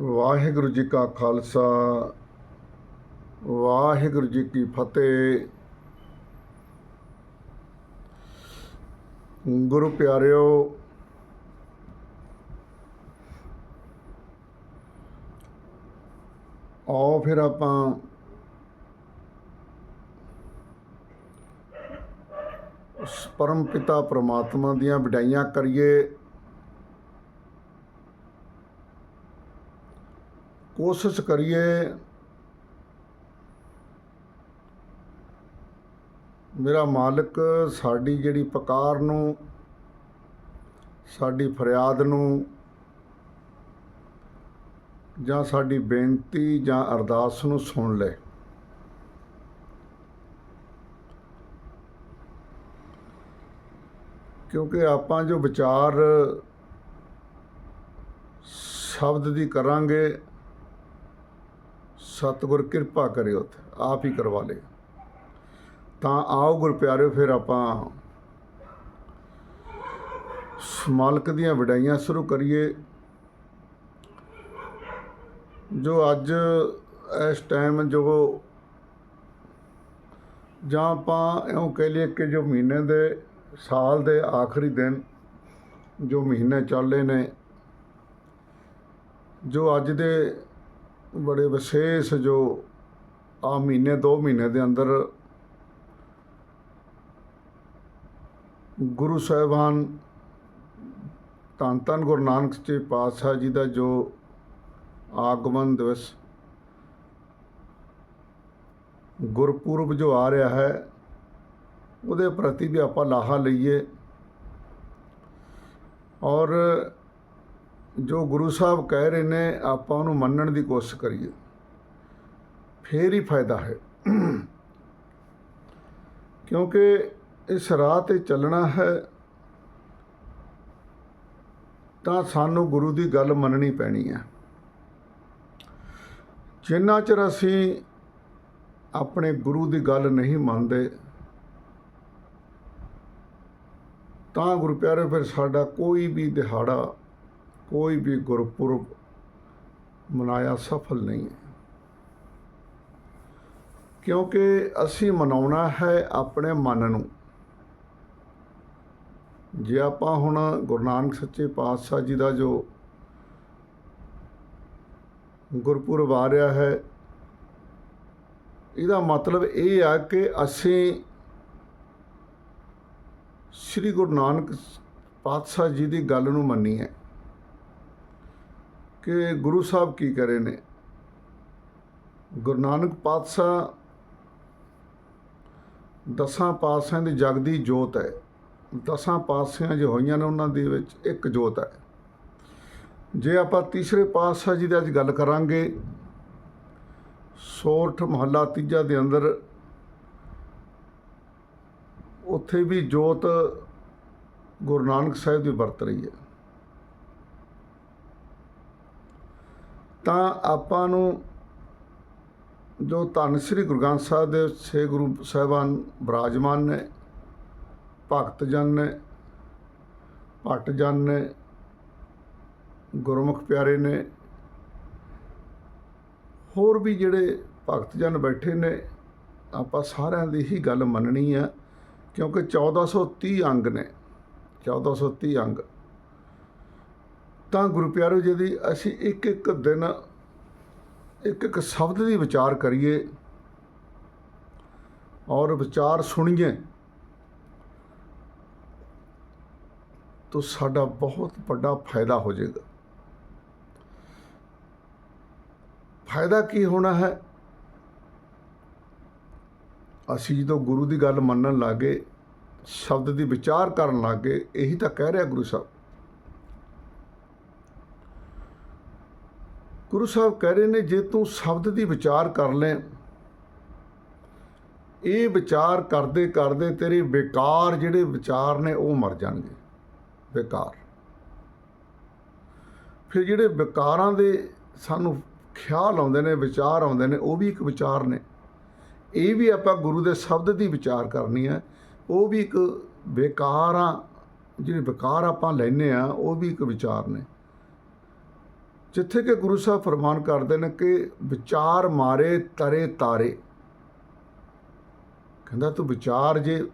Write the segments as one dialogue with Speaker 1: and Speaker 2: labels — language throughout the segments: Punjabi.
Speaker 1: ਵਾਹਿਗੁਰੂ ਜੀ ਕਾ ਖਾਲਸਾ, ਵਾਹਿਗੁਰੂ ਜੀ ਕੀ ਫਤਿਹ। ਗੁਰੂ ਪਿਆਰਿਓ, ਆਓ ਫਿਰ ਆਪਾਂ ਉਸ ਪਰਮ ਪਿਤਾ ਪ੍ਰਮਾਤਮਾ ਦੀਆਂ ਵਡਾਈਆਂ ਕਰੀਏ। ਕੋਸ਼ਿਸ਼ ਕਰੀਏ ਮੇਰਾ ਮਾਲਕ ਸਾਡੀ ਜਿਹੜੀ ਪੁਕਾਰ ਨੂੰ, ਸਾਡੀ ਫਰਿਆਦ ਨੂੰ ਜਾਂ ਸਾਡੀ ਬੇਨਤੀ ਜਾਂ ਅਰਦਾਸ ਨੂੰ ਸੁਣ ਲੈ। ਕਿਉਂਕਿ ਆਪਾਂ ਜੋ ਵਿਚਾਰ ਸ਼ਬਦ ਦੀ ਕਰਾਂਗੇ ਸਤਿਗੁਰ ਕਿਰਪਾ ਕਰਿਓ ਤੇ ਆਪ ਹੀ ਕਰਵਾ ਲੇ ਤਾਂ ਆਓ ਗੁਰ ਪਿਆਰਿਓ, ਫਿਰ ਆਪਾਂ ਮਾਲਕ ਦੀਆਂ ਵਡਾਈਆਂ ਸ਼ੁਰੂ ਕਰੀਏ। ਜੋ ਅੱਜ ਇਸ ਟਾਈਮ ਜੋ ਜਾਂ ਆਪਾਂ ਇਉਂ ਕਹਿ ਲਈਏ ਕਿ ਜੋ ਮਹੀਨੇ ਦੇ, ਸਾਲ ਦੇ ਆਖਰੀ ਦਿਨ ਜੋ ਮਹੀਨੇ ਚੱਲੇ ਨੇ, ਜੋ ਅੱਜ ਦੇ ਬੜੇ ਵਿਸ਼ੇਸ਼ ਜੋ ਆ ਮਹੀਨੇ, ਦੋ ਮਹੀਨੇ ਦੇ ਅੰਦਰ ਗੁਰੂ ਸਾਹਿਬਾਨ ਧੰਨ ਧੰਨ ਗੁਰੂ ਨਾਨਕ ਜੀ ਪਾਤਸ਼ਾਹ ਜੀ ਦਾ ਜੋ ਆਗਮਨ ਦਿਵਸ ਗੁਰਪੁਰਬ ਜੋ ਆ ਰਿਹਾ ਹੈ, ਉਹਦੇ ਪ੍ਰਤੀ ਵੀ ਆਪਾਂ ਲਾਹਾ ਲਈਏ। ਔਰ ਜੋ ਗੁਰੂ ਸਾਹਿਬ ਕਹਿ ਰਹੇ ਨੇ, ਆਪਾਂ ਉਹਨੂੰ ਮੰਨਣ ਦੀ ਕੋਸ਼ਿਸ਼ ਕਰੀਏ। ਫੇਰ ਹੀ ਫਾਇਦਾ ਹੈ। ਕਿਉਂਕਿ ਇਸ ਰਾਹ ਤੇ ਚੱਲਣਾ ਹੈ, ਤਾਂ ਸਾਨੂੰ ਗੁਰੂ ਦੀ ਗੱਲ ਮੰਨਣੀ ਪੈਣੀ ਹੈ। ਜਿੰਨਾ ਚਿਰ ਅਸੀਂ ਆਪਣੇ ਗੁਰੂ ਦੀ ਗੱਲ ਨਹੀਂ ਮੰਨਦੇ, ਤਾਂ ਗੁਰੂ ਪਿਆਰੇ, ਫਿਰ ਸਾਡਾ ਕੋਈ ਵੀ ਦਿਹਾੜਾ ਕੋਈ ਵੀ ਗੁਰਪੁਰਬ ਮਨਾਇਆ ਸਫਲ ਨਹੀਂ ਹੈ। ਕਿਉਂਕਿ ਅਸੀਂ ਮਨਾਉਣਾ ਹੈ ਆਪਣੇ ਮਨ ਨੂੰ। ਜੇ ਆਪਾਂ ਹੁਣ ਗੁਰੂ ਨਾਨਕ ਸੱਚੇ ਪਾਤਸ਼ਾਹ ਜੀ ਦਾ ਜੋ ਗੁਰਪੁਰਬ ਆ ਰਿਹਾ ਹੈ, ਇਹਦਾ ਮਤਲਬ ਇਹ ਆ ਕਿ ਅਸੀਂ ਸ੍ਰੀ ਗੁਰੂ ਨਾਨਕ ਪਾਤਸ਼ਾਹ ਜੀ ਦੀ ਗੱਲ ਨੂੰ ਮੰਨੀ ਹੈ ਕਿ ਗੁਰੂ ਸਾਹਿਬ ਕੀ ਕਰੇ ਨੇ? ਗੁਰੂ ਨਾਨਕ ਪਾਤਸ਼ਾਹ ਦਸਾਂ ਪਾਤਸ਼ਾਹਾਂ ਦੀ ਜਗਦੀ ਜੋਤ ਹੈ। ਦਸਾਂ ਪਾਤਸ਼ਾਹਾਂ ਜੋ ਹੋਈਆਂ ਨੇ ਉਹਨਾਂ ਦੇ ਵਿੱਚ ਇੱਕ ਜੋਤ ਹੈ। ਜੇ ਆਪਾਂ ਤੀਸਰੇ ਪਾਤਸ਼ਾਹ ਜੀ ਦੀ ਅੱਜ ਗੱਲ ਕਰਾਂਗੇ, ਸੋਰਠ ਮਹੱਲਾ ਤੀਜਾ ਦੇ ਅੰਦਰ ਉੱਥੇ ਵੀ ਜੋਤ ਗੁਰੂ ਨਾਨਕ ਸਾਹਿਬ ਦੀ ਵਰਤ ਰਹੀ ਹੈ। ਤਾਂ ਆਪਾਂ ਨੂੰ ਜੋ ਧੰਨ ਸ੍ਰੀ ਗੁਰੂ ਗ੍ਰੰਥ ਸਾਹਿਬ ਦੇ ਛੇ ਗੁਰੂ ਸਾਹਿਬਾਨ ਬਿਰਾਜਮਾਨ ਨੇ, ਭਗਤ ਜਨ ਨੇ, ਭੱਟ ਜਨ ਨੇ, ਗੁਰਮੁਖ ਪਿਆਰੇ ਨੇ, ਹੋਰ ਵੀ ਜਿਹੜੇ ਭਗਤ ਜਨ ਬੈਠੇ ਨੇ, ਆਪਾਂ ਸਾਰਿਆਂ ਦੀ ਹੀ ਗੱਲ ਮੰਨਣੀ ਆ, ਕਿਉਂਕਿ 1430 ਅੰਗ ਨੇ 1430 ਅੰਗ। ਤਾਂ ਗੁਰੂ ਪਿਆਰੋ ਜੀ ਦੀ ਅਸੀਂ ਇੱਕ ਇੱਕ ਦਿਨ, ਇੱਕ ਇੱਕ ਸ਼ਬਦ ਦੀ ਵਿਚਾਰ ਕਰੀਏ ਔਰ ਵਿਚਾਰ ਸੁਣੀਏ, ਤਾਂ ਸਾਡਾ ਬਹੁਤ ਵੱਡਾ ਫਾਇਦਾ ਹੋ ਜਾਏਗਾ। ਫਾਇਦਾ ਕੀ ਹੋਣਾ ਹੈ? ਅਸੀਂ ਜਦੋਂ ਗੁਰੂ ਦੀ ਗੱਲ ਮੰਨਣ ਲੱਗੇ ਸ਼ਬਦ ਦੀ ਵਿਚਾਰ ਕਰਨ ਲੱਗੇ ਇਹੀ ਤਾਂ ਕਹਿ ਰਿਹਾ ਗੁਰੂ ਸਾਹਿਬ। ਗੁਰੂ ਸਾਹਿਬ ਕਹਿ ਰਹੇ ਨੇ, ਜੇ ਤੂੰ ਸ਼ਬਦ ਦੀ ਵਿਚਾਰ ਕਰ ਲੈ, ਇਹ ਵਿਚਾਰ ਕਰਦੇ ਕਰਦੇ ਤੇਰੇ ਬੇਕਾਰ ਜਿਹੜੇ ਵਿਚਾਰ ਨੇ ਉਹ ਮਰ ਜਾਣਗੇ। ਬੇਕਾਰ। ਫਿਰ ਜਿਹੜੇ ਵਿਕਾਰਾਂ ਦੇ ਸਾਨੂੰ ਖਿਆਲ ਆਉਂਦੇ ਨੇ, ਵਿਚਾਰ ਆਉਂਦੇ ਨੇ, ਉਹ ਵੀ ਇੱਕ ਵਿਚਾਰ ਨੇ। ਇਹ ਵੀ ਆਪਾਂ ਗੁਰੂ ਦੇ ਸ਼ਬਦ ਦੀ ਵਿਚਾਰ ਕਰਨੀ ਹੈ। ਉਹ ਵੀ ਇੱਕ ਬੇਕਾਰ, ਜਿਹੜੇ ਵਿਕਾਰ ਆਪਾਂ ਲੈਨੇ ਆ ਉਹ ਵੀ ਇੱਕ ਵਿਚਾਰ ਨੇ। ਜਿੱਥੇ ਕਿ ਗੁਰੂ ਸਾਹਿਬ ਫਰਮਾਨ ਕਰਦੇ ਨੇ ਕਿ ਵਿਚਾਰ ਮਾਰੇ ਤਰੇ ਤਾਰੇ। ਕਹਿੰਦਾ ਤੂੰ ਵਿਚਾਰ ਜੇ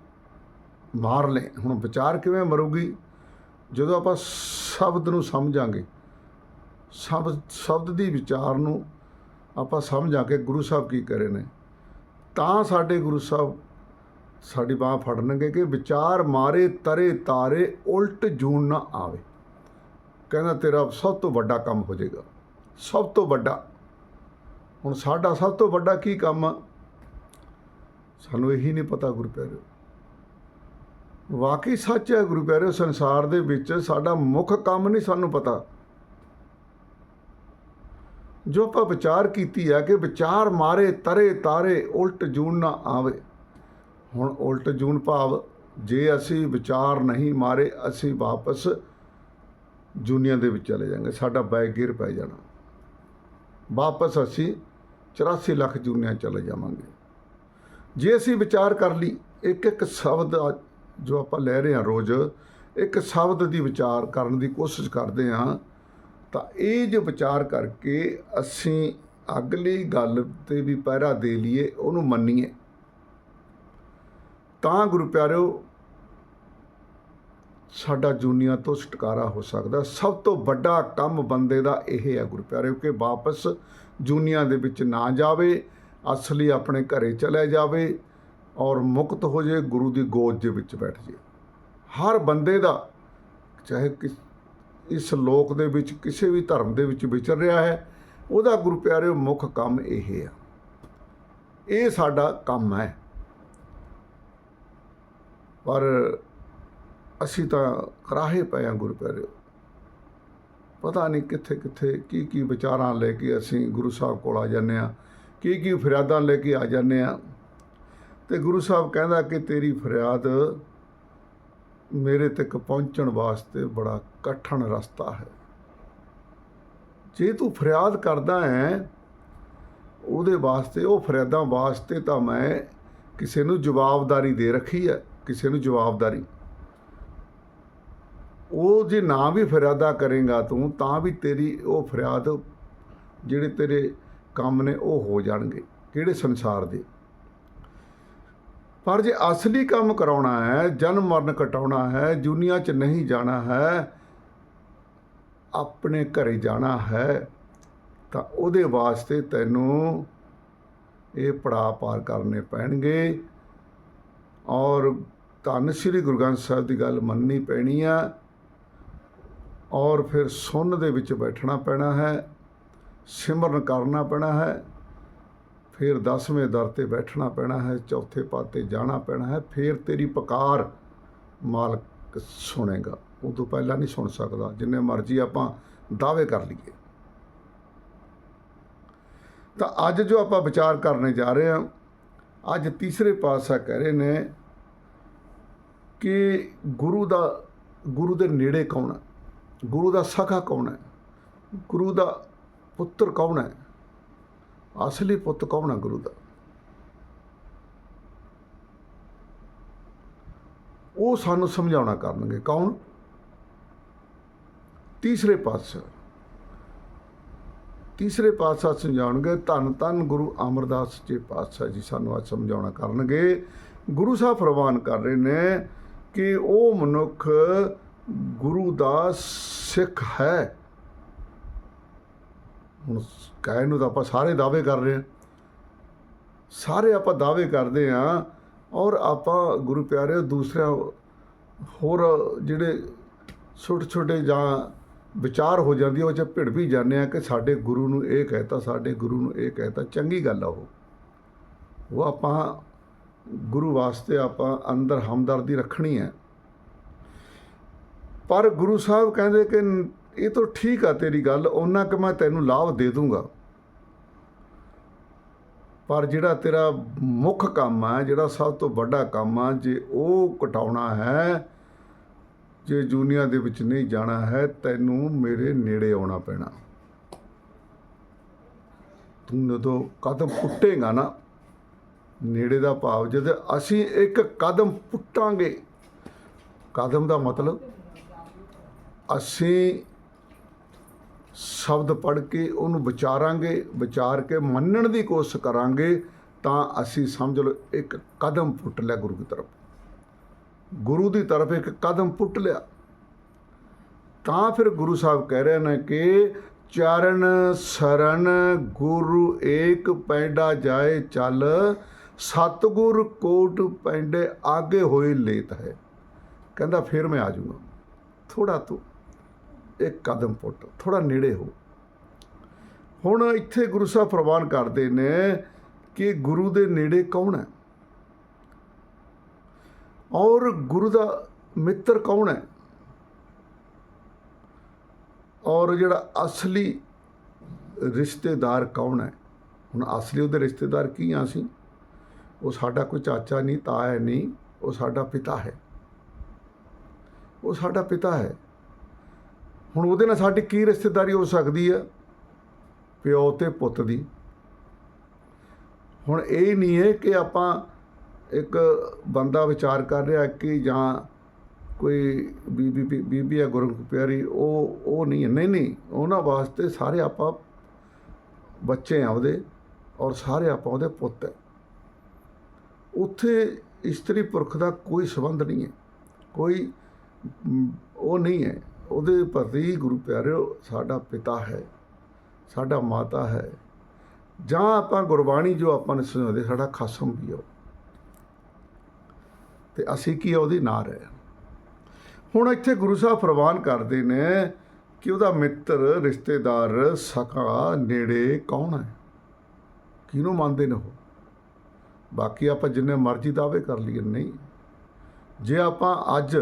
Speaker 1: ਮਾਰ ਲੈ, ਹੁਣ ਵਿਚਾਰ ਕਿਵੇਂ ਮਰੂਗੀ? ਜਦੋਂ ਆਪਾਂ ਸ਼ਬਦ ਨੂੰ ਸਮਝਾਂਗੇ, ਸ਼ਬਦ ਸ਼ਬਦ ਦੀ ਵਿਚਾਰ ਨੂੰ ਆਪਾਂ ਸਮਝਾਂਗੇ, ਗੁਰੂ ਸਾਹਿਬ ਕੀ ਕਰੇ ਨੇ? ਤਾਂ ਸਾਡੇ ਗੁਰੂ ਸਾਹਿਬ ਸਾਡੀ ਬਾਹ ਫੜਨਗੇ ਕਿ ਵਿਚਾਰ ਮਾਰੇ ਤਰੇ ਤਾਰੇ ਉਲਟ ਜੂਨ ਨਾ ਆਵੇ। ਕਹਿੰਦਾ ਤੇਰਾ ਸਭ ਤੋਂ ਵੱਡਾ ਕੰਮ ਹੋ ਜਾਏਗਾ। ਸਭ ਤੋਂ ਵੱਡਾ। ਹੁਣ ਸਾਡਾ ਸਭ ਤੋਂ ਵੱਡਾ ਕੀ ਕੰਮ? ਆ ਸਾਨੂੰ ਇਹੀ ਨਹੀਂ ਪਤਾ ਗੁਰੂ ਪਿਆਰਿਓ ਵਾਕਈ ਸੱਚ ਹੈ ਗੁਰੂ ਪਿਆਰਿਓ ਸੰਸਾਰ ਦੇ ਵਿੱਚ ਸਾਡਾ ਮੁੱਖ ਕੰਮ ਨਹੀਂ ਸਾਨੂੰ ਪਤਾ। ਜੋ ਆਪਾਂ ਵਿਚਾਰ ਕੀਤੀ ਹੈ ਕਿ ਵਿਚਾਰ ਮਾਰੇ, ਤਰੇ, ਤਾਰੇ, ਉਲਟ ਜੂਨ ਨਾ ਆਵੇ। ਹੁਣ ਉਲਟ ਜੂਨ ਭਾਵ, ਜੇ ਅਸੀਂ ਵਿਚਾਰ ਨਹੀਂ ਮਾਰੇ, ਅਸੀਂ ਵਾਪਸ ਜੂਨੀਆਂ ਦੇ ਵਿੱਚ ਚਲੇ ਜਾਵਾਂਗੇ ਸਾਡਾ ਬੈਗ ਗਿਰ ਪੈ ਜਾਣਾ। ਵਾਪਸ ਅਸੀਂ 84 ਲੱਖ ਜੂਨੀਆਂ ਚਲੇ ਜਾਵਾਂਗੇ। ਜੇ ਅਸੀਂ ਵਿਚਾਰ ਕਰ ਲਈ, ਇੱਕ ਇੱਕ ਸ਼ਬਦ ਜੋ ਆਪਾਂ ਲੈ ਰਹੇ ਹਾਂ ਰੋਜ਼, ਇੱਕ ਸ਼ਬਦ ਦੀ ਵਿਚਾਰ ਕਰਨ ਦੀ ਕੋਸ਼ਿਸ਼ ਕਰਦੇ ਹਾਂ, ਤਾਂ ਇਹ ਜੋ ਵਿਚਾਰ ਕਰਕੇ ਅਸੀਂ ਅਗਲੀ ਗੱਲ ਤੇ ਵੀ ਪਹਿਰਾ ਦੇ ਲਈਏ, ਉਹਨੂੰ ਮੰਨੀਏ। ਤਾਂ ਗੁਰੂ ਪਿਆਰਿਓ ਸਾਡਾ ਜੂਨੀਆਂ ਤੋਂ ਛੁਟਕਾਰਾ ਹੋ ਸਕਦਾ। ਸਭ ਤੋਂ ਵੱਡਾ ਕੰਮ ਬੰਦੇ ਦਾ ਇਹ ਹੈ ਗੁਰੂ ਪਿਆਰਿਓ ਕਿ ਵਾਪਸ ਜੂਨੀਆਂ ਦੇ ਵਿੱਚ ਨਾ ਜਾਵੇ, ਅਸਲੀ ਆਪਣੇ ਘਰੇ ਚਲੇ ਜਾਵੇ ਔਰ ਮੁਕਤ ਹੋ ਜੇ ਗੁਰੂ ਦੀ ਗੋਦ ਦੇ ਵਿੱਚ ਬੈਠ ਜੇ ਹਰ ਬੰਦੇ ਦਾ, ਚਾਹੇ ਕਿਸ ਇਸ ਲੋਕ ਦੇ ਵਿੱਚ, ਕਿਸੇ ਵੀ ਧਰਮ ਦੇ ਵਿੱਚ ਵਿਚਰ ਰਿਹਾ ਹੈ, ਉਹਦਾ ਗੁਰੂ ਪਿਆਰਿਓ ਮੁੱਖ ਕੰਮ ਇਹ ਆ ਇਹ ਸਾਡਾ ਕੰਮ ਹੈ। ਪਰ ਅਸੀਂ ਤਾਂ ਰਾਹੇ ਪਏ ਹਾਂ ਗੁਰੂ ਪਿਆਰਿਓ ਪਤਾ ਨਹੀਂ ਕਿੱਥੇ ਕਿੱਥੇ ਕੀ ਕੀ ਵਿਚਾਰਾਂ ਲੈ ਕੇ ਅਸੀਂ ਗੁਰੂ ਸਾਹਿਬ ਕੋਲ ਆ ਜਾਂਦੇ ਆ ਕੀ ਕੀ ਫਰਿਆਦਾਂ ਲੈ ਕੇ ਆ ਜਾਂਦੇ ਆ ਤੇ ਗੁਰੂ ਸਾਹਿਬ ਕਹਿੰਦਾ ਕਿ ਤੇਰੀ ਫਰਿਆਦ ਮੇਰੇ ਤੱਕ ਪਹੁੰਚਣ ਵਾਸਤੇ ਬੜਾ ਕਠਿਨ ਰਸਤਾ ਹੈ। ਜੇ ਤੂੰ ਫਰਿਆਦ ਕਰਦਾ ਹੈ, ਉਹਦੇ ਵਾਸਤੇ, ਉਹ ਫਰਿਆਦਾਂ ਵਾਸਤੇ ਤਾਂ ਮੈਂ ਕਿਸੇ ਨੂੰ ਜਵਾਬਦਾਰੀ ਦੇ ਰੱਖੀ ਹੈ, ਕਿਸੇ ਨੂੰ ਜਵਾਬਦਾਰੀ। ਉਹ ਜੇ ਨਾ ਵੀ ਫਰਿਆਦਾ ਕਰੇਗਾ ਤੂੰ, ਤਾਂ ਵੀ ਤੇਰੀ ਉਹ ਫਰਿਆਦ ਜਿਹੜੇ ਤੇਰੇ ਕੰਮ ਨੇ ਉਹ ਹੋ ਜਾਣਗੇ, ਕਿਹੜੇ ਸੰਸਾਰ ਦੇ। ਪਰ ਜੇ ਅਸਲੀ ਕੰਮ ਕਰਾਉਣਾ ਹੈ, ਜਨਮ ਮਰਨ ਕਟਾਉਣਾ ਹੈ, ਦੁਨੀਆ 'ਚ ਨਹੀਂ ਜਾਣਾ ਹੈ, ਆਪਣੇ ਘਰੇ ਜਾਣਾ ਹੈ, ਤਾਂ ਉਹਦੇ ਵਾਸਤੇ ਤੈਨੂੰ ਇਹ ਪੜਾਅ ਪਾਰ ਕਰਨੇ ਪੈਣਗੇ। ਔਰ ਧੰਨ ਸ੍ਰੀ ਗੁਰੂ ਗ੍ਰੰਥ ਸਾਹਿਬ ਦੀ ਗੱਲ ਮੰਨਣੀ ਪੈਣੀ ਆ। ਔਰ ਫਿਰ ਸੁੰਨ ਦੇ ਵਿੱਚ ਬੈਠਣਾ ਪੈਣਾ ਹੈ, ਸਿਮਰਨ ਕਰਨਾ ਪੈਣਾ ਹੈ, ਫਿਰ ਦਸਵੇਂ ਦਰ ਤੇ ਬੈਠਣਾ ਪੈਣਾ ਹੈ, ਚੌਥੇ ਪਦ ਤੇ ਜਾਣਾ ਪੈਣਾ ਹੈ, ਫਿਰ ਤੇਰੀ ਪੁਕਾਰ ਮਾਲਕ ਸੁਣੇਗਾ। ਉਹ ਤੋਂ ਪਹਿਲਾਂ ਨਹੀਂ ਸੁਣ ਸਕਦਾ, ਜਿੰਨੇ ਮਰਜ਼ੀ ਆਪਾਂ ਦਾਅਵੇ ਕਰ ਲਈਏ। ਤਾਂ ਅੱਜ ਜੋ ਆਪਾਂ ਵਿਚਾਰ ਕਰਨੇ ਜਾ ਰਹੇ ਹਾਂ, ਅੱਜ ਤੀਸਰੇ ਪਾਤਸ਼ਾਹ ਕਹਿ ਰਹੇ ਨੇ ਕਿ ਗੁਰੂ ਦਾ, ਗੁਰੂ ਦੇ ਨੇੜੇ ਕੌਣ ਹੈ? ਗੁਰੂ ਦਾ ਸਖਾ ਕੌਣ ਹੈ? ਗੁਰੂ ਦਾ ਪੁੱਤਰ ਕੌਣ ਹੈ? ਅਸਲੀ ਪੁੱਤ ਕੌਣ ਹੈ ਗੁਰੂ ਦਾ? ਉਹ ਸਾਨੂੰ ਸਮਝਾਉਣਾ ਕਰਨਗੇ। ਕੌਣ? ਤੀਸਰੇ ਪਾਤਸ਼ਾਹ। ਤੀਸਰੇ ਪਾਤਸ਼ਾਹ ਸਮਝਾਉਣਗੇ, ਧੰਨ ਧੰਨ ਗੁਰੂ ਅਮਰਦਾਸ ਜੀ ਪਾਤਸ਼ਾਹ ਜੀ ਸਾਨੂੰ ਅੱਜ ਸਮਝਾਉਣਾ ਕਰਨਗੇ। ਗੁਰੂ ਸਾਹਿਬ ਫਰਮਾਨ ਕਰ ਰਹੇ ਨੇ ਕਿ ਉਹ ਮਨੁੱਖ ਗੁਰੂ ਦਾ ਸਿੱਖ ਹੈ। ਹੁਣ ਕਹਿਣ ਨੂੰ ਤਾਂ ਆਪਾਂ ਸਾਰੇ ਦਾਅਵੇ ਕਰ ਰਹੇ ਹਾਂ। ਸਾਰੇ ਆਪਾਂ ਦਾਅਵੇ ਕਰਦੇ ਹਾਂ ਔਰ ਆਪਾਂ ਗੁਰੂ ਪਿਆਰੇ ਦੂਸਰਿਆਂ ਹੋਰ ਜਿਹੜੇ ਛੋਟੇ ਛੋਟੇ ਜਾਂ ਵਿਚਾਰ ਹੋ ਜਾਂਦੀ ਆ, ਉਹ ਚ ਭਿੜ ਵੀ ਜਾਂਦੇ ਆ ਕਿ ਸਾਡੇ ਗੁਰੂ ਨੂੰ ਇਹ ਕਹਿਤਾ ਸਾਡੇ ਗੁਰੂ ਨੂੰ ਇਹ ਕਹਿਤਾ ਚੰਗੀ ਗੱਲ ਆ ਉਹ। ਉਹ ਆਪਾਂ ਗੁਰੂ ਵਾਸਤੇ ਆਪਾਂ ਅੰਦਰ ਹਮਦਰਦੀ ਰੱਖਣੀ ਹੈ। ਪਰ ਗੁਰੂ ਸਾਹਿਬ ਕਹਿੰਦੇ ਕਿ ਇਹ ਤਾਂ ਠੀਕ ਆ ਤੇਰੀ ਗੱਲ ਉਹਨਾਂ ਕਿ ਮੈਂ ਤੈਨੂੰ ਲਾਭ ਦੇ ਦੂੰਗਾ। ਪਰ ਜਿਹੜਾ ਤੇਰਾ ਮੁੱਖ ਕੰਮ ਆ, ਜਿਹੜਾ ਸਭ ਤੋਂ ਵੱਡਾ ਕੰਮ ਆ, ਜੇ ਉਹ ਘਟਾਉਣਾ ਹੈ, ਜੇ ਜੂਨੀਆ ਦੇ ਵਿੱਚ ਨਹੀਂ ਜਾਣਾ ਹੈ, ਤੈਨੂੰ ਮੇਰੇ ਨੇੜੇ ਆਉਣਾ ਪੈਣਾ। ਤੂੰ ਜਦੋਂ ਕਦਮ ਪੁੱਟੇਗਾ ਨਾ, ਨੇੜੇ ਦਾ ਭਾਵ, ਜਦ ਅਸੀਂ ਇੱਕ ਕਦਮ ਪੁੱਟਾਂਗੇ, ਕਦਮ ਦਾ ਮਤਲਬ ਅਸੀਂ ਸ਼ਬਦ ਪੜ੍ਹ ਕੇ ਉਹਨੂੰ ਵਿਚਾਰਾਂਗੇ, ਵਿਚਾਰ ਕੇ ਮੰਨਣ ਦੀ ਕੋਸ਼ਿਸ਼ ਕਰਾਂਗੇ, ਤਾਂ ਅਸੀਂ ਸਮਝ ਲਓ ਇੱਕ ਕਦਮ ਪੁੱਟ ਲਿਆ ਗੁਰੂ ਦੀ ਤਰਫ। ਗੁਰੂ ਦੀ ਤਰਫ ਇੱਕ ਕਦਮ ਪੁੱਟ ਲਿਆ। ਤਾਂ ਫਿਰ ਗੁਰੂ ਸਾਹਿਬ ਕਹਿ ਰਹੇ ਨੇ ਕਿ ਚਰਨ ਸਰਨ ਗੁਰੂ ਏਕ ਪੈਂਡਾ ਜਾਏ ਚੱਲ, ਸਤਗੁਰ ਕੋਟ ਪੈਂਡੇ ਆਗੇ ਹੋਏ ਲੇਤ ਹੈ। ਕਹਿੰਦਾ ਫਿਰ ਮੈਂ ਆ ਜਾਊਂਗਾ। ਥੋੜਾ ਤੂੰ ਇੱਕ ਕਦਮ ਪੁੱਟ ਥੋੜਾ ਨੇੜੇ ਹੋ। ਹੁਣ ਇੱਥੇ ਗੁਰੂ ਸਾਹਿਬ ਪ੍ਰਵਾਨ ਕਰਦੇ ਨੇ ਕਿ ਗੁਰੂ ਦੇ ਨੇੜੇ ਕੌਣ ਹੈ? ਔਰ ਗੁਰੂ ਦਾ ਮਿੱਤਰ ਕੌਣ ਹੈ? ਔਰ ਜਿਹੜਾ ਅਸਲੀ ਰਿਸ਼ਤੇਦਾਰ ਕੌਣ ਹੈ? ਹੁਣ ਅਸਲੀ ਉਹਦੇ ਰਿਸ਼ਤੇਦਾਰ ਕੀ ਆ ਅਸੀਂ? ਉਹ ਸਾਡਾ ਕੋਈ ਚਾਚਾ ਨਹੀਂ, ਤਾਇਆ ਨਹੀਂ, ਉਹ ਸਾਡਾ ਪਿਤਾ ਹੈ। ਉਹ ਸਾਡਾ ਪਿਤਾ ਹੈ। ਹੁਣ ਉਹਦੇ ਨਾਲ ਸਾਡੀ ਕੀ ਰਿਸ਼ਤੇਦਾਰੀ ਹੋ ਸਕਦੀ ਹੈ ਪਿਓ ਤੇ ਪੁੱਤ ਦੀ। ਹੁਣ ਇਹ ਨਹੀਂ ਹੈ ਕਿ ਆਪਾਂ ਇੱਕ ਬੰਦਾ ਵਿਚਾਰ ਕਰ ਰਿਹਾ ਕਿ ਜਾਂ ਕੋਈ ਬੀਬੀ ਬੀਬੀ ਹੈ ਗੁਰੂ ਪਿਆਰੀ, ਉਹ ਉਹ ਨਹੀਂ ਹੈ। ਨਹੀਂ ਨਹੀਂ, ਉਹਨਾਂ ਵਾਸਤੇ ਸਾਰੇ ਆਪਾਂ ਬੱਚੇ ਆ ਉਹਦੇ ਔਰ ਸਾਰੇ ਆਪਾਂ ਉਹਦੇ ਪੁੱਤ ਹੈ। ਉੱਥੇ ਇਸਤਰੀ ਪੁਰਖ ਦਾ ਕੋਈ ਸੰਬੰਧ ਨਹੀਂ ਹੈ। ਕੋਈ ਉਹ ਨਹੀਂ ਹੈ। ਉਹਦੇ ਪ੍ਰਤੀ ਗੁਰੂ ਪਿਆਰਿਓ ਸਾਡਾ ਪਿਤਾ ਹੈ, ਸਾਡਾ ਮਾਤਾ ਹੈ। ਜਾਂ ਆਪਾਂ ਗੁਰਬਾਣੀ ਜੋ ਆਪਾਂ ਨੇ ਸੁਣਾਉਂਦੇ, ਸਾਡਾ ਖਸਮ ਵੀ ਹੋ ਤੇ ਅਸੀਂ ਕੀ ਆ, ਉਹਦੀ ਨਾਰ ਰਹੇ ਹੁਣ ਇੱਥੇ ਗੁਰੂ ਸਾਹਿਬ ਪ੍ਰਵਾਨ ਕਰਦੇ ਨੇ ਕਿ ਉਹਦਾ ਮਿੱਤਰ, ਰਿਸ਼ਤੇਦਾਰ, ਸਕਾ, ਨੇੜੇ ਕੌਣ ਹੈ? ਕਿਹਨੂੰ ਮੰਨਦੇ ਨੇ ਉਹ? ਬਾਕੀ ਆਪਾਂ ਜਿੰਨੇ ਮਰਜ਼ੀ ਦਾਅਵੇ ਕਰ ਲਈਏ, ਨਹੀਂ। ਜੇ ਆਪਾਂ ਅੱਜ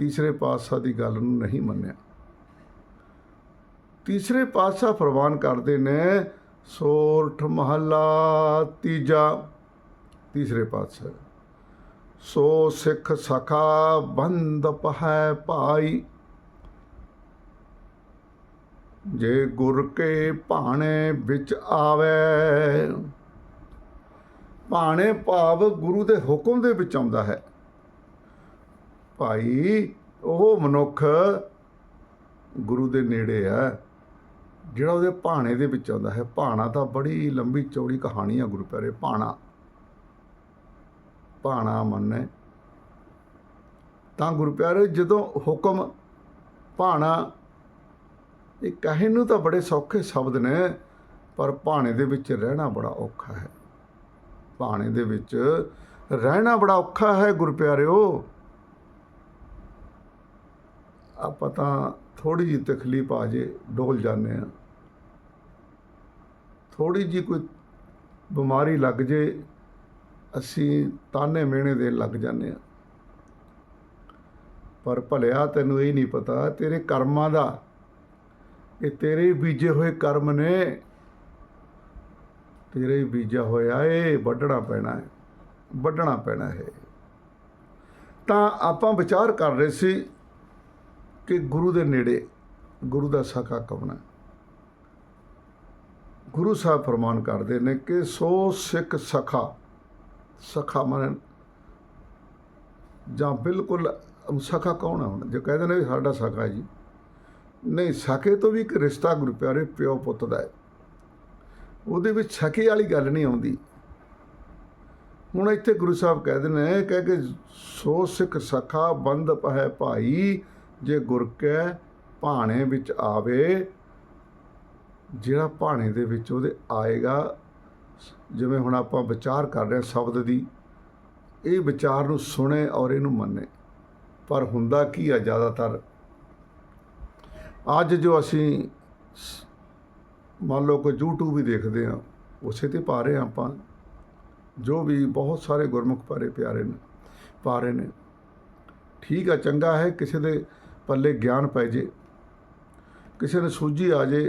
Speaker 1: ਤੀਸਰੇ ਪਾਤਸ਼ਾਹ ਦੀ ਗੱਲ ਨੂੰ ਨਹੀਂ ਮੰਨਿਆ। ਤੀਸਰੇ ਪਾਤਸ਼ਾਹ ਪ੍ਰਵਾਨ ਕਰਦੇ ਨੇ, ਸੋਰਠ ਮਹੱਲਾ ਤੀਜਾ, ਤੀਸਰੇ ਪਾਤਸ਼ਾਹ, ਸੋ ਸਿੱਖ ਸਖਾ ਬੰਦ ਹੈ ਭਾਈ, ਜੇ ਗੁਰ ਕੇ ਭਾਣੇ ਵਿੱਚ ਆਵੇ। ਭਾਣੇ ਭਾਵ ਗੁਰੂ ਦੇ ਹੁਕਮ ਦੇ ਵਿੱਚ ਆਉਂਦਾ ਹੈ। ਭਾਈ, ਉਹ ਮਨੁੱਖ ਗੁਰੂ ਦੇ ਨੇੜੇ ਹੈ ਜਿਹੜਾ ਉਹਦੇ ਭਾਣੇ ਦੇ ਵਿੱਚ ਆਉਂਦਾ ਹੈ। ਭਾਣਾ ਤਾਂ ਬੜੀ ਲੰਬੀ ਚੌੜੀ ਕਹਾਣੀ ਆ ਗੁਰੂ ਪਿਆਰੇ, ਭਾਣਾ। ਭਾਣਾ ਮੰਨੇ। ਤਾਂ ਗੁਰੂ ਪਿਆਰੇ, ਜਦੋਂ ਹੁਕਮ ਭਾਣਾ, ਇਹ ਕਹਿਣ ਨੂੰ ਤਾਂ ਬੜੇ ਸੌਖੇ ਸ਼ਬਦ ਨੇ, ਪਰ ਭਾਣੇ ਦੇ ਵਿੱਚ ਰਹਿਣਾ ਬੜਾ ਔਖਾ ਹੈ। ਭਾਣੇ ਦੇ ਵਿੱਚ ਰਹਿਣਾ ਬੜਾ ਔਖਾ ਹੈ ਗੁਰੂ ਪਿਆਰਿਓ। ਆਪਾਂ ਤਾਂ ਥੋੜੀ ਜਿਹੀ ਤਕਲੀਫ ਆ ਜੇ, ਡੋਲ ਜਾਂਦੇ ਆ ਥੋੜੀ ਜਿਹੀ ਕੋਈ ਬਿਮਾਰੀ ਲੱਗ ਜੇ, ਅਸੀਂ ਤਾਨੇ ਮਿਹਣੇ ਦੇਣ ਲੱਗ ਜਾਂਦੇ ਆ ਪਰ ਭਲਿਆ ਤੈਨੂੰ ਇਹ ਨਹੀਂ ਪਤਾ, ਤੇਰੇ ਕਰਮਾਂ ਦਾ, ਇਹ ਤੇਰੇ ਬੀਜੇ ਹੋਏ ਕਰਮ ਨੇ। ਤੇਰੇ ਹੀ ਬੀਜਿਆ ਹੋਇਆ ਇਹ ਵੱਢਣਾ ਪੈਣਾ ਹੈ ਵੱਢਣਾ ਪੈਣਾ ਹੈ। ਤਾਂ ਆਪਾਂ ਵਿਚਾਰ ਕਰ ਰਹੇ ਸੀ ਕਿ ਗੁਰੂ ਦੇ ਨੇੜੇ ਗੁਰੂ ਦਾ ਸਖਾ ਕੌਣ ਹੈ। ਗੁਰੂ ਸਾਹਿਬ ਫਰਮਾਨ ਕਰਦੇ ਨੇ ਕਿ ਸੋ ਸਿੱਖ ਸਖਾ ਸਖਾ ਮਨ ਜਾਂ ਬਿਲਕੁਲ ਸਖਾ ਕੌਣ ਹੈ ਹੁਣ? ਜੇ ਕਹਿੰਦੇ ਨੇ ਸਾਡਾ ਸਖਾ ਜੀ। ਨਹੀਂ, ਸਕੇ ਤੋਂ ਵੀ ਇੱਕ ਰਿਸ਼ਤਾ ਗੁਰੂ ਪਿਆਰੇ ਪਿਓ ਪੁੱਤ ਦਾ ਹੈ। ਉਹਦੇ ਵਿੱਚ ਸਕੇ ਵਾਲੀ ਗੱਲ ਨਹੀਂ ਆਉਂਦੀ। ਹੁਣ ਇੱਥੇ ਗੁਰੂ ਸਾਹਿਬ ਕਹਿੰਦੇ ਨੇ ਕਹਿ ਕੇ ਸੋ ਸਿੱਖ ਸਖਾ ਬੰਦ ਪਹਿ ਭਾਈ ਜੇ ਗੁਰ ਕੈ ਭਾਣੇ ਵਿੱਚ ਆਵੇ, ਜਿਹੜਾ ਭਾਣੇ ਦੇ ਵਿੱਚ ਉਹਦੇ ਆਏਗਾ, ਜਿਵੇਂ ਹੁਣ ਆਪਾਂ ਵਿਚਾਰ ਕਰ ਰਹੇ ਹਾਂ ਸ਼ਬਦ ਦੀ, ਇਹ ਵਿਚਾਰ ਨੂੰ ਸੁਣੇ ਔਰ ਇਹਨੂੰ ਮੰਨੇ। ਪਰ ਹੁੰਦਾ ਕੀ ਆ ਜ਼ਿਆਦਾਤਰ? ਅੱਜ ਜੋ ਅਸੀਂ ਸ- ਮੰਨ ਲਓ ਕੋਈ YouTube ਵੀ ਦੇਖਦੇ ਆ ਉਸੇ ਤੇ ਪਾ ਰਹੇ ਹਾਂ ਆਪਾਂ। ਜੋ ਵੀ ਬਹੁਤ ਸਾਰੇ ਗੁਰਮੁਖ ਪਾਰੇ ਪਿਆਰੇ ਨੇ, ਪਾ ਰਹੇ ਨੇ। ਠੀਕ ਆ, ਚੰਗਾ ਹੈ, ਕਿਸੇ ਦੇ ਪੱਲੇ ਗਿਆਨ ਪੈ ਜੇ, ਕਿਸੇ ਨੂੰ ਸੂਝੀ ਆ ਜੇ,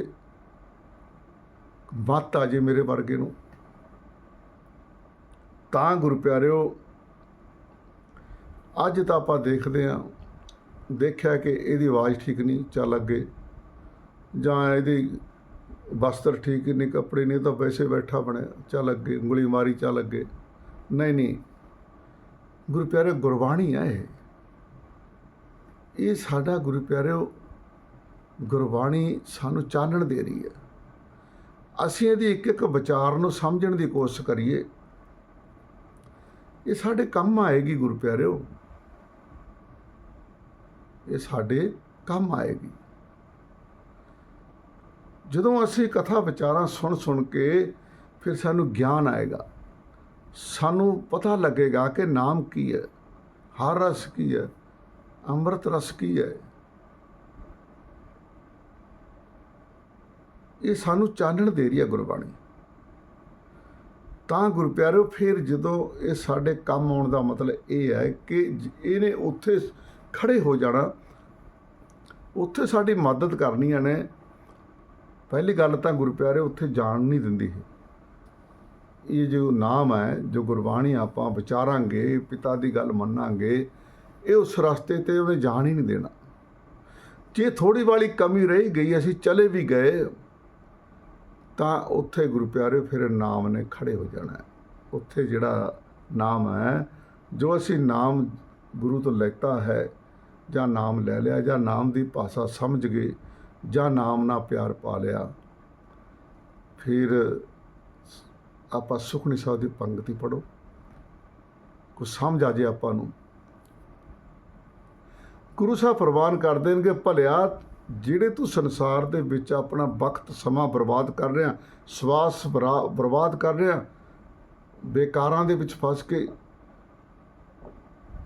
Speaker 1: ਮੱਤ ਆ ਜੇ ਮੇਰੇ ਵਰਗੇ ਨੂੰ, ਤਾਂ ਗੁਰੂ ਪਿਆਰਿਓ, ਅੱਜ ਤਾਂ ਆਪਾਂ ਦੇਖਦੇ ਹਾਂ, ਦੇਖਿਆ ਕਿ ਇਹਦੀ ਆਵਾਜ਼ ਠੀਕ ਨਹੀਂ ਚੱਲ ਅੱਗੇ, ਜਾਂ ਇਹਦੀ ਵਸਤਰ ਠੀਕ ਨਹੀਂ, ਕੱਪੜੇ ਨਹੀਂ ਤਾਂ ਵੈਸੇ ਬੈਠਾ ਬਣਿਆ, ਚੱਲ ਅੱਗੇ, ਉਂਗਲੀ ਮਾਰੀ ਚੱਲ ਅੱਗੇ। ਨਹੀਂ ਨਹੀਂ, ਗੁਰੂ ਪਿਆਰੇ ਗੁਰਬਾਣੀ ਹੈ ਇਹ। ਇਹ ਸਾਡਾ ਗੁਰੂ ਪਿਆਰਿਓ, ਗੁਰਬਾਣੀ ਸਾਨੂੰ ਚਾਨਣ ਦੇ ਰਹੀ ਹੈ। ਅਸੀਂ ਇਹਦੀ ਇੱਕ ਇੱਕ ਵਿਚਾਰ ਨੂੰ ਸਮਝਣ ਦੀ ਕੋਸ਼ਿਸ਼ ਕਰੀਏ। ਇਹ ਸਾਡੇ ਕੰਮ ਆਏਗੀ ਗੁਰੂ ਪਿਆਰਿਓ। ਇਹ ਸਾਡੇ ਕੰਮ ਆਏਗੀ। ਜਦੋਂ ਅਸੀਂ ਕਥਾ ਵਿਚਾਰਾਂ ਸੁਣ ਸੁਣ ਕੇ ਫਿਰ ਸਾਨੂੰ ਗਿਆਨ ਆਏਗਾ। ਸਾਨੂੰ ਪਤਾ ਲੱਗੇਗਾ ਕਿ ਨਾਮ ਕੀ ਹੈ, ਹਰ ਰਸ ਕੀ ਹੈ ਅੰਮ੍ਰਿਤ ਰਸ ਕੀ ਹੈ? ਇਹ ਸਾਨੂੰ ਚਾਨਣ ਦੇ ਰਹੀ ਹੈ ਗੁਰਬਾਣੀ। ਤਾਂ ਗੁਰੂ ਪਿਆਰਿਓ ਫਿਰ ਜਦੋਂ ਇਹ ਸਾਡੇ ਕੰਮ ਆਉਣ ਦਾ ਮਤਲਬ ਇਹ ਹੈ ਕਿ ਇਹਨੇ ਉੱਥੇ ਖੜੇ ਹੋ ਜਾਣਾ। ਉੱਥੇ ਸਾਡੀ ਮਦਦ ਕਰਨੀਆਂ ਨੇ। ਪਹਿਲੀ ਗੱਲ ਤਾਂ ਗੁਰੂ ਪਿਆਰਿਓ ਉੱਥੇ ਜਾਣ ਨਹੀਂ ਦਿੰਦੀ। ਹੈ ਇਹ ਜੋ ਨਾਮ ਹੈ, ਜੋ ਗੁਰਬਾਣੀ ਆਪਾਂ ਵਿਚਾਰਾਂਗੇ, ਪਿਤਾ ਦੀ ਗੱਲ ਮੰਨਾਂਗੇ ਇਹ ਉਸ ਰਸਤੇ ਤੇ ਉਹਨੇ ਜਾਣ ਹੀ ਨਹੀਂ ਦੇਣਾ। ਜੇ ਥੋੜੀ ਵਾਲੀ ਕਮੀ ਰਹੀ ਗਈ, ਅਸੀਂ ਚਲੇ ਵੀ ਗਏ, ਤਾਂ ਉੱਥੇ ਗੁਰੂ ਪਿਆਰੇ ਫਿਰ ਨਾਮ ਨੇ ਖੜੇ ਹੋ ਜਾਣਾ ਉੱਥੇ ਜਿਹੜਾ ਨਾਮ ਹੈ, ਜੋ ਅਸੀਂ ਨਾਮ ਗੁਰੂ ਤੋਂ ਲੈਤਾ ਹੈ, ਜਾਂ ਨਾਮ ਲੈ ਲਿਆ, ਜਾਂ ਨਾਮ ਦੀ ਭਾਸ਼ਾ ਸਮਝ ਗਏ, ਜਾਂ ਨਾਮ ਨਾਲ ਪਿਆਰ ਪਾ ਲਿਆ, ਫਿਰ ਆਪਾਂ ਸੁਖਨੀ ਸਾਹਿਬ ਦੀ ਪੰਕਤੀ ਪੜੋ ਕੁਝ ਸਮਝ ਆ ਜੇ ਆਪਾਂ ਨੂੰ। ਗੁਰੂ ਸਾਹਿਬ ਪ੍ਰਵਾਨ ਕਰ ਦੇਣਗੇ, ਭਲਿਆ ਜਿਹੜੇ ਤੂੰ ਸੰਸਾਰ ਦੇ ਵਿੱਚ ਆਪਣਾ ਵਕਤ, ਸਮਾਂ ਬਰਬਾਦ ਕਰ ਰਿਹਾ, ਸਵਾਸ ਬਰਾ- ਬਰਬਾਦ ਕਰ ਰਿਹਾ, ਬੇਕਾਰਾਂ ਦੇ ਵਿੱਚ ਫਸ ਕੇ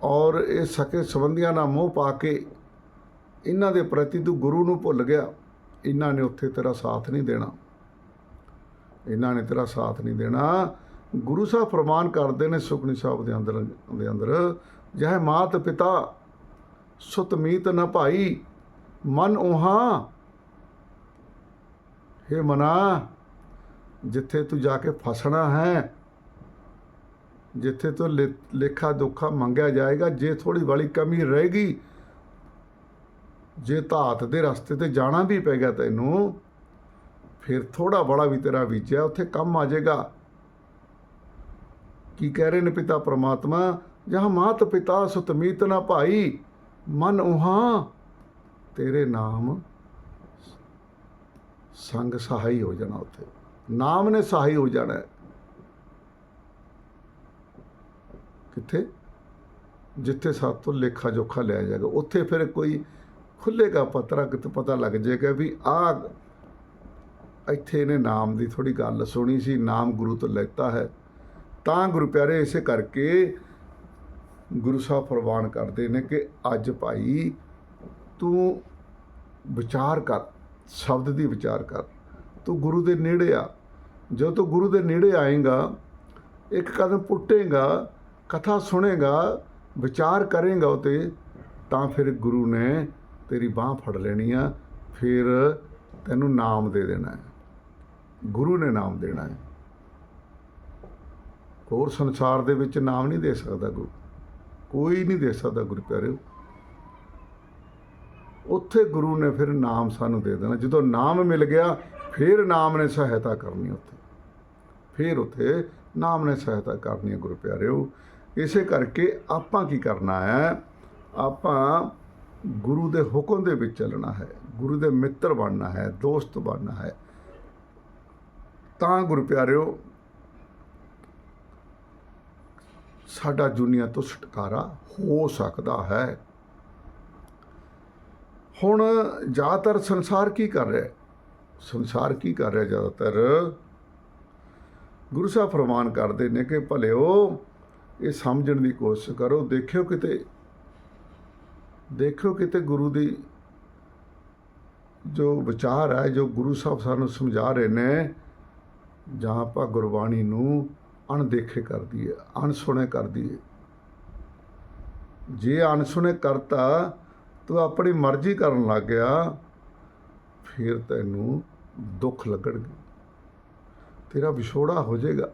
Speaker 1: ਔਰ ਇਹ ਸਕੇ ਸੰਬੰਧੀਆਂ ਨਾਲ ਮੋਹ ਪਾ ਕੇ ਇਹਨਾਂ ਦੇ ਪ੍ਰਤੀ ਤੂੰ ਗੁਰੂ ਨੂੰ ਭੁੱਲ ਗਿਆ, ਇਹਨਾਂ ਨੇ ਉੱਥੇ ਤੇਰਾ ਸਾਥ ਨਹੀਂ ਦੇਣਾ। ਇਹਨਾਂ ਨੇ ਤੇਰਾ ਸਾਥ ਨਹੀਂ ਦੇਣਾ। ਗੁਰੂ ਸਾਹਿਬ ਫਰਮਾਨ ਕਰਦੇ ਨੇ ਸੁਖਨੀ ਸਾਹਿਬ ਦੇ ਅੰਦਰ ਦੇ ਅੰਦਰ। ਜਹ ਮਾਤ ਪਿਤਾ ਸੁਤਮੀਤ ਨ ਭਾਈ, ਮਨ ਉਹਾਂ। ਹੇ ਮਨਾ, ਜਿੱਥੇ ਤੂੰ ਜਾ ਕੇ ਫਸਣਾ ਹੈ, ਜਿੱਥੇ ਤੋਂ ਲੇ- ਲੇਖਾ ਦੁੱਖਾ ਮੰਗਿਆ ਜਾਏਗਾ, ਜੇ ਥੋੜੀ ਵਾਲੀ ਕਮੀ ਰਹੇਗੀ, ਜੇ ਧਾਤ ਦੇ ਰਸਤੇ ਤੇ ਜਾਣਾ ਵੀ ਪੈ ਗਿਆ ਤੈਨੂੰ, ਫਿਰ ਥੋੜਾ ਬੜਾ ਵੀ ਤੇਰਾ ਬੀਜਿਆ, ਉੱਥੇ ਕੰਮ ਆ ਜਾਏਗਾ। ਕੀ ਕਹਿ ਰਹੇ ਨੇ ਪਿਤਾ ਪ੍ਰਮਾਤਮਾ? ਜਹਾਂ ਮਾਤ ਪਿਤਾ ਸੁਤਮੀਤ ਨਾ ਭਾਈ ਮਨ ਉਹਾਂ, ਤੇਰੇ ਨਾਮ ਸੰਗ ਸਹਾਈ ਹੋ ਜਾਣਾ ਉੱਥੇ। ਨਾਮ ਨੇ ਸਹਾਈ ਹੋ ਜਾਣਾ। ਕਿੱਥੇ? ਜਿੱਥੇ ਸਾਤੋਂ ਲੇਖਾ ਜੋਖਾ ਲਿਆ ਜਾਏਗਾ। ਉੱਥੇ ਫਿਰ ਕੋਈ ਖੁੱਲੇਗਾ ਪਤਰਾ ਕਿਤੇ ਪਤਾ ਲੱਗ ਜਾਏਗਾ ਵੀ ਆ ਇੱਥੇ ਇਹਨੇ ਨਾਮ ਦੀ ਥੋੜੀ ਗੱਲ ਸੁਣੀ ਸੀ, ਨਾਮ ਗੁਰੂ ਤੋਂ ਲੈਤਾ ਹੈ। ਤਾਂ ਗੁਰੂ ਪਿਆਰੇ, ਇਸੇ ਕਰਕੇ ਗੁਰੂ ਸਾਹਿਬ ਪ੍ਰਵਾਨ ਕਰਦੇ ਨੇ ਕਿ ਅੱਜ ਭਾਈ ਤੂੰ ਵਿਚਾਰ ਕਰ, ਸ਼ਬਦ ਦੀ ਵਿਚਾਰ ਕਰ। ਤੂੰ ਗੁਰੂ ਦੇ ਨੇੜੇ ਆ। ਜਦੋਂ ਤੂੰ ਗੁਰੂ ਦੇ ਨੇੜੇ ਆਏਗਾ, ਇੱਕ ਕਦਮ ਪੁੱਟੇਗਾ, ਕਥਾ ਸੁਣੇਗਾ, ਵਿਚਾਰ ਕਰੇਗਾ ਉਤੇ ਤਾਂ ਫਿਰ ਗੁਰੂ ਨੇ ਤੇਰੀ ਬਾਹ ਫੜ ਲੈਣੀ ਆ, ਫਿਰ ਤੈਨੂੰ ਨਾਮ ਦੇ ਦੇਣਾ ਹੈ। ਗੁਰੂ ਨੇ ਨਾਮ ਦੇਣਾ ਹੈ। ਹੋਰ ਸੰਸਾਰ ਦੇ ਵਿੱਚ ਨਾਮ ਨਹੀਂ ਦੇ ਸਕਦਾ ਗੁਰੂ। ਕੋਈ ਨਹੀਂ ਦੇ ਸਕਦਾ ਗੁਰੂ ਪਿਆਰਿਓ। ਉੱਥੇ ਗੁਰੂ ਨੇ ਫਿਰ ਨਾਮ ਸਾਨੂੰ ਦੇ ਦੇਣਾ। ਜਦੋਂ ਨਾਮ ਮਿਲ ਗਿਆ, ਫਿਰ ਨਾਮ ਨੇ ਸਹਾਇਤਾ ਕਰਨੀ ਉੱਥੇ। ਫਿਰ ਉੱਥੇ ਨਾਮ ਨੇ ਸਹਾਇਤਾ ਕਰਨੀ ਹੈ ਗੁਰੂ ਪਿਆਰਿਓ। ਇਸੇ ਕਰਕੇ ਆਪਾਂ ਕੀ ਕਰਨਾ ਹੈ? ਆਪਾਂ ਗੁਰੂ ਦੇ ਹੁਕਮ ਦੇ ਵਿੱਚ ਚੱਲਣਾ ਹੈ। ਗੁਰੂ ਦੇ ਮਿੱਤਰ ਬਣਨਾ ਹੈ, ਦੋਸਤ ਬਣਨਾ ਹੈ। ਤਾਂ ਗੁਰੂ ਪਿਆਰਿਓ ਸਾਡਾ ਦੁਨੀਆ ਤੋਂ ਛੁਟਕਾਰਾ ਹੋ ਸਕਦਾ ਹੈ। ਹੁਣ ਜ਼ਿਆਦਾਤਰ ਸੰਸਾਰ ਕੀ ਕਰ ਰਿਹਾ ਸੰਸਾਰ ਕੀ ਕਰ ਰਿਹਾ ਜ਼ਿਆਦਾਤਰ? ਗੁਰੂ ਸਾਹਿਬ ਫਰਮਾਨ ਕਰਦੇ ਨੇ ਕਿ ਭਲਿਓ ਇਹ ਸਮਝਣ ਦੀ ਕੋਸ਼ਿਸ਼ ਕਰੋ, ਦੇਖਿਓ ਕਿਤੇ ਦੇਖਿਓ ਕਿਤੇ ਗੁਰੂ ਦੀ ਜੋ ਵਿਚਾਰ ਹੈ, ਜੋ ਗੁਰੂ ਸਾਹਿਬ ਸਾਨੂੰ ਸਮਝਾ ਰਹੇ ਨੇ, ਜਾਂ ਆਪਾਂ ਗੁਰਬਾਣੀ ਨੂੰ ਅਣਦੇਖੇ ਕਰਦੀ ਹੈ, ਅਣਸੁਣੇ ਕਰਦੀ ਹੈ। ਜੇ ਅਣਸੁਣੇ ਕਰਤਾ, ਤੂੰ ਆਪਣੀ ਮਰਜ਼ੀ ਕਰਨ ਲੱਗ ਗਿਆ, ਫਿਰ ਤੈਨੂੰ ਦੁੱਖ ਲੱਗਣਗੇ। ਤੇਰਾ ਵਿਛੋੜਾ ਹੋ ਜਾਏਗਾ।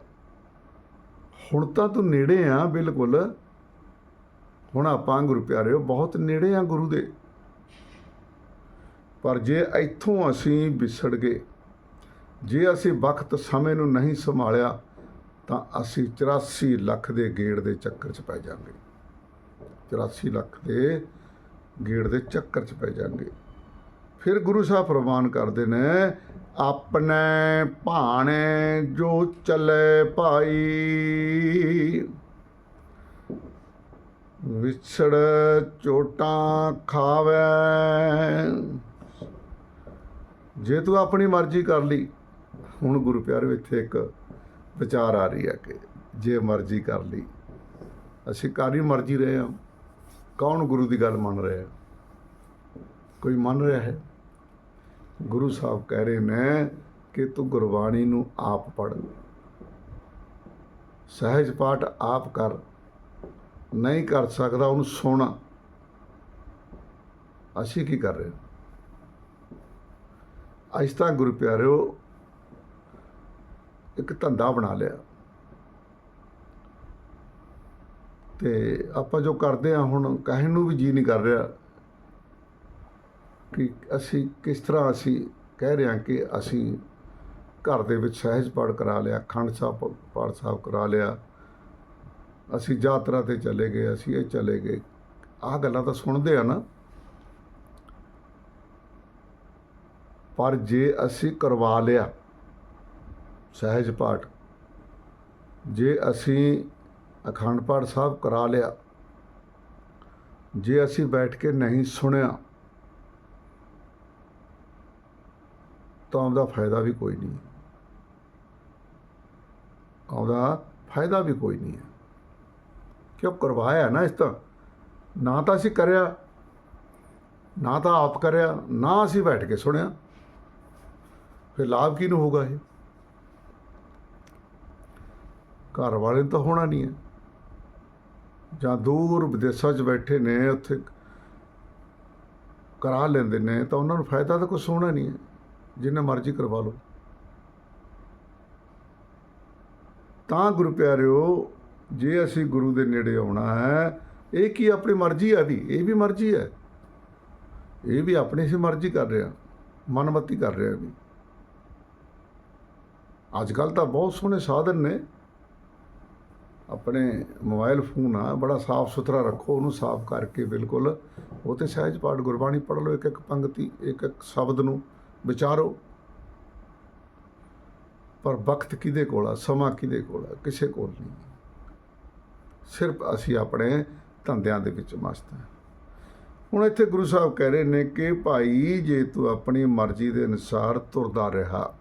Speaker 1: ਹੁਣ ਤਾਂ ਤੂੰ ਨੇੜੇ ਆ ਬਿਲਕੁਲ। ਹੁਣ ਆਪਾਂ ਗੁਰੂ ਪਿਆਰਿਓ, ਬਹੁਤ ਨੇੜੇ ਆ ਗੁਰੂ ਦੇ। ਪਰ ਜੇ ਇੱਥੋਂ ਅਸੀਂ ਵਿਛੜ ਗਏ, ਜੇ ਅਸੀਂ ਵਕਤ ਸਮੇਂ ਨੂੰ ਨਹੀਂ ਸੰਭਾਲਿਆ ਤਾਂ ਅਸੀਂ 84 ਲੱਖ ਦੇ ਗੇੜ ਦੇ ਚੱਕਰ 'ਚ ਪੈ ਜਾਵਾਂਗੇ 84 ਲੱਖ ਦੇ ਗੇੜ ਦੇ ਚੱਕਰ 'ਚ ਪੈ ਜਾਵਾਂਗੇ ਫਿਰ ਗੁਰੂ ਸਾਹਿਬ ਪ੍ਰਵਾਨ ਕਰਦੇ ਨੇ, ਆਪਣੇ ਭਾਣੇ ਜੋ ਚੱਲੇ ਭਾਈ, ਵਿਛੜ ਚੋਟਾਂ ਖਾਵੇ। ਜੇ ਤੂੰ ਆਪਣੀ ਮਰਜ਼ੀ ਕਰ ਲਈ। ਹੁਣ ਗੁਰੂ ਪਿਆਰੇ ਇੱਥੇ ਇੱਕ ਵਿਚਾਰ ਆ ਰਹੀ ਹੈ ਕਿ ਜੇ ਮਰਜ਼ੀ ਕਰ ਲਈ। ਅਸੀਂ ਕਾਰੀ ਮਰਜ਼ੀ ਰਹੇ ਹਾਂ? ਕੌਣ ਗੁਰੂ ਦੀ ਗੱਲ ਮੰਨ ਰਿਹਾ ਕੋਈ ਮੰਨ ਰਿਹਾ ਹੈ? ਗੁਰੂ ਸਾਹਿਬ ਕਹਿ ਰਹੇ ਨੇ ਕਿ ਤੂੰ ਗੁਰਬਾਣੀ ਨੂੰ ਆਪ ਪੜ੍ਹ ਸਹਿਜ ਪਾਠ ਆਪ ਕਰ। ਨਹੀਂ ਕਰ ਸਕਦਾ, ਉਹਨੂੰ ਸੁਣ। ਅਸੀਂ ਕੀ ਕਰ ਰਹੇ ਹਾਂ? ਅੱਜ ਤਾਂ ਗੁਰੂ ਪਿਆਰਿਓ ਇੱਕ ਧੰਦਾ ਬਣਾ ਲਿਆ। ਤੇ ਆਪਾਂ ਜੋ ਕਰਦੇ ਆ ਹੁਣ ਕਹਿਣ ਨੂੰ ਵੀ ਜੀ ਨਹੀਂ ਕਰ ਰਿਹਾ ਕਿ ਅਸੀਂ ਕਿਸ ਤਰ੍ਹਾਂ ਅਸੀਂ ਕਹਿ ਰਹੇ ਹਾਂ ਕਿ ਅਸੀਂ ਘਰ ਦੇ ਵਿੱਚ ਸਹਿਜ ਪਾਠ ਕਰਾ ਲਿਆ ਖੰਡ ਸਾਹਿਬ ਪਾਠ ਸਾਹਿਬ ਕਰਾ ਲਿਆ। ਅਸੀਂ ਯਾਤਰਾ ਤੇ ਚਲੇ ਗਏ, ਅਸੀਂ ਇਹ ਚਲੇ ਗਏ। ਆਹ ਗੱਲਾਂ ਤਾਂ ਸੁਣਦੇ ਆ ਨਾ। ਪਰ ਜੇ ਅਸੀਂ ਕਰਵਾ ਲਿਆ ਸਹਿਜ ਪਾਠ। ਜੇ ਅਸੀਂ ਅਖੰਡ ਪਾਠ ਸਾਹਿਬ ਕਰਾ ਲਿਆ, ਜੇ ਅਸੀਂ ਬੈਠ ਕੇ ਨਹੀਂ ਸੁਣਿਆ, ਤਾਂ ਉਹਦਾ ਫਾਇਦਾ ਵੀ ਕੋਈ ਨਹੀਂ ਉਹਦਾ ਫਾਇਦਾ ਵੀ ਕੋਈ ਨਹੀਂ ਹੈ। ਕਿਉਂ ਕਰਵਾਇਆ ਨਾ ਇਸ ਤਾਂ ਨਾ ਤਾਂ ਅਸੀਂ ਕਰਿਆ, ਨਾ ਤਾਂ ਆਪ ਕਰਿਆ, ਨਾ ਅਸੀਂ ਬੈਠ ਕੇ ਸੁਣਿਆ। ਫਿਰ ਲਾਭ ਕੀ ਨੂੰ ਹੋਗਾ ਇਹ? ਘਰ ਵਾਲੇ ਤਾਂ ਹੋਣਾ ਨਹੀਂ ਹੈ। ਜਾਂ ਦੂਰ ਵਿਦੇਸ਼ਾਂ 'ਚ ਬੈਠੇ ਨੇ, ਉੱਥੇ ਕਰਾ ਲੈਂਦੇ ਨੇ, ਤਾਂ ਉਹਨਾਂ ਨੂੰ ਫਾਇਦਾ ਤਾਂ ਕੁਛ ਹੋਣਾ ਨਹੀਂ ਹੈ। ਜਿੰਨਾ ਮਰਜ਼ੀ ਕਰਵਾ ਲਓ। ਤਾਂ ਗੁਰੂ ਪਿਆਰਿਓ, ਜੇ ਅਸੀਂ ਗੁਰੂ ਦੇ ਨੇੜੇ ਆਉਣਾ ਹੈ, ਇਹ ਕੀ ਆਪਣੀ ਮਰਜ਼ੀ ਹੈ ਵੀ ਇਹ ਵੀ ਮਰਜ਼ੀ ਹੈ। ਇਹ ਵੀ ਆਪਣੀ ਸੀ ਮਰਜ਼ੀ ਕਰ ਰਿਹਾ। ਮਨਮਤੀ ਕਰ ਰਿਹਾ ਵੀ। ਅੱਜ ਕੱਲ ਤਾਂ ਬਹੁਤ ਸੋਹਣੇ ਸਾਧਨ ਨੇ। ਆਪਣੇ ਮੋਬਾਈਲ ਫੋਨ ਆ ਬੜਾ ਸਾਫ਼ ਸੁਥਰਾ ਰੱਖੋ, ਉਹਨੂੰ ਸਾਫ਼ ਕਰਕੇ ਬਿਲਕੁਲ। ਉਹ ਤੇ ਸਹਿਜ ਪਾਠ, ਗੁਰਬਾਣੀ ਪੜ੍ਹ ਲਓ, ਇੱਕ ਇੱਕ ਪੰਕਤੀ, ਇੱਕ ਇੱਕ ਸ਼ਬਦ ਨੂੰ ਵਿਚਾਰੋ। ਪਰ ਵਕਤ ਕਿਹਦੇ ਕੋਲ ਆ? ਸਮਾਂ ਕਿਹਦੇ ਕੋਲ ਆ? ਕਿਸੇ ਕੋਲ ਨਹੀਂ। ਸਿਰਫ ਅਸੀਂ ਆਪਣੇ ਧੰਦਿਆਂ ਦੇ ਵਿੱਚ ਮਸਤ ਹਾਂ। ਹੁਣ ਇੱਥੇ ਗੁਰੂ ਸਾਹਿਬ ਕਹਿ ਰਹੇ ਨੇ ਕਿ ਭਾਈ, ਜੇ ਤੂੰ ਆਪਣੀ ਮਰਜ਼ੀ ਦੇ ਅਨੁਸਾਰ ਤੁਰਦਾ ਰਿਹਾ,